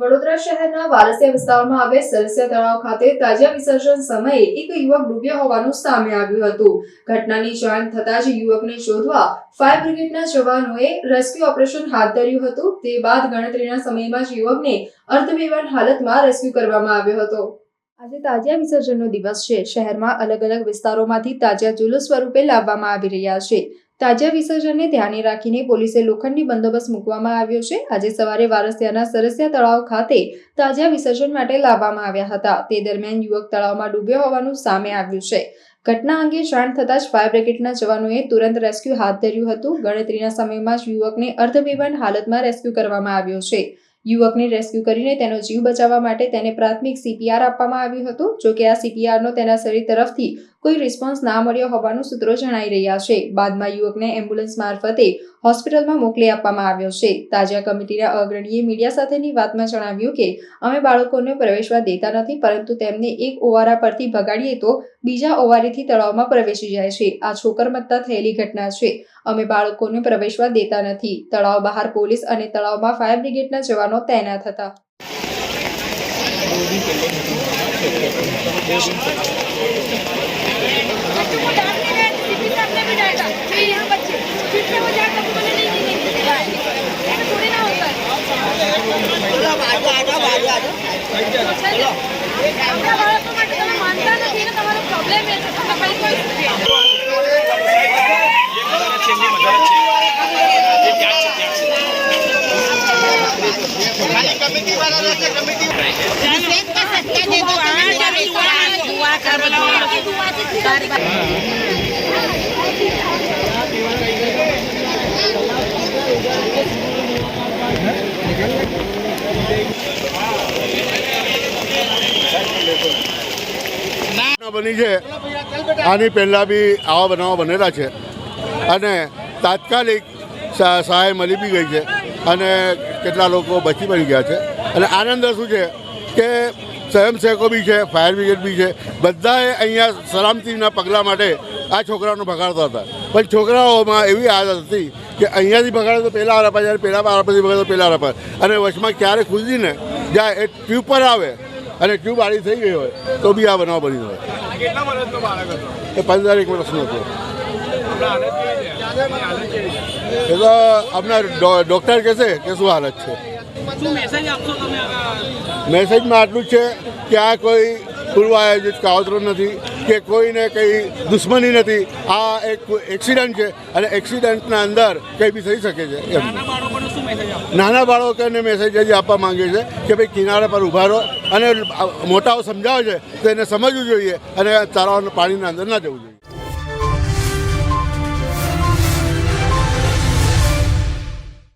વડોદરા શહેરના વારસિયા વિસ્તારમાં આવેલ સરસિયા તળાવ ખાતે તાજા વિસર્જન સમયે એક યુવક ડૂબ્યો હોવાનું સામે આવ્યું હતું. ઘટનાની જાણ થતાં જ યુવકને શોધવા ફાયર બ્રિગેડના જવાનોએ રેસ્ક્યુ ઓપરેશન હાથ ધર્યું હતું. તે બાદ ગણતરીના સમયમાં જ યુવકને અર્ધબેવાન હાલતમાં રેસ્ક્યુ કરવામાં આવ્યો હતો. આજે તાજિયા વિસર્જનનો દિવસ છે. શહેરમાં અલગ અલગ વિસ્તારોમાંથી તાજિયા જુલુસ સ્વરૂપે લાવવામાં આવી રહ્યા છે. તાજિયા વિસર્જનને ધ્યાને રાખીને પોલીસે લોખંડી બંદોબસ્ત મૂકવામાં આવ્યો છે. આજે સવારે વારસિયાના સરસિયા તળાવ ખાતે તાજા વિસર્જન માટે લાવવામાં આવ્યા હતા. તે દરમિયાન યુવક તળાવમાં ડૂબ્યો હોવાનું સામે આવ્યું છે. ઘટના અંગે જાણ થતાં જ ફાયર બ્રિગેડના જવાનોએ તુરંત રેસ્ક્યુ હાથ ધર્યું હતું. ગણતરીના સમયમાં જ યુવકને અર્ધબેભાન હાલતમાં રેસ્ક્યુ કરવામાં આવ્યો છે. યુવકને રેસ્ક્યુ કરીને તેનો જીવ બચાવવા માટે તેને પ્રાથમિક સીપીઆર આપવામાં આવ્યું હતું. જો કે આ સીપીઆરનો તેના શરીર તરફથી કોઈ રિસ્પોન્સ ના મળ્યો હોવાનું સૂત્રો જણાઈ રહ્યા છે. બાદમાં યુવકને એમ્બ્યુલન્સ મારફતે હોસ્પિટલમાં મોકલી આપવામાં આવ્યો છે. તાજા કમિટીના અગ્રણીએ મીડિયા સાથેની વાતમાં જણાવ્યું કે, અમે બાળકોને પ્રવેશવા દેતા નથી, પરંતુ તેમને એક ઓવારા પરથી ભગાડીએ તો બીજા ઓવારીથી તળાવમાં પ્રવેશી જાય છે. આ છોકરમત્તા થયેલી ઘટના છે. અમે બાળકોને પ્રવેશવા દેતા નથી. તળાવ બહાર પોલીસ અને તળાવમાં ફાયર બ્રિગેડના જવાનો તૈનાત હતા. Thank you. આપણા બાળકો માટે તમે માનતા નથી ને તમારો પ્રોબ્લેમ એ છે તમે કઈ કોઈ ઘટના બની છે. આની પહેલાં બી આવા બનાવો બનેલા છે. અને તાત્કાલિક સહાય મળી બી ગઈ છે. અને કેટલા લોકો બચી બની ગયા છે. અને આનંદ શું છે કે સ્વયંસેવકો બી છે, ફાયર બ્રિગેડ બી છે. બધાએ અહીંયા સલામતીના પગલાં માટે આ છોકરાઓને ભગાડતા હતા. પણ છોકરાઓમાં એવી આદત હતી કે અહીંયાથી ભગાડે તો પહેલાં આરા જ્યારે પહેલાં આરા પછી ભગાડે તો પહેલાં આરા અને વચમાં ક્યારે કૂદીને જાય એ ટ્યુબ પર આવે અને ટ્યુબ આડી થઈ ગઈ હોય તો બી આ બનાવ બની હોય એ પંદર એક વર્ષનો હતો. એ તો આપણા ડૉક્ટર કહેશે કે શું હાલત છે? મેસેજમાં આટલું જ છે કે આ કોઈ પૂર્વ આયોજિત કાવતરો નથી. કે કોઈને કંઈ દુશ્મની નથી. આ એક એક્સિડન્ટ છે અને એક્સિડન્ટના અંદર કંઈ બી થઈ શકે છે એમ. નાના બાળકોને મેસેજ જ આપવા માંગે છે કે ભાઈ કિનારા પર ઊભા રહો અને મોટાઓ સમજાવે છે તો એને સમજવું જોઈએ અને તળાવ પાણીના અંદર ના જવું જોઈએ.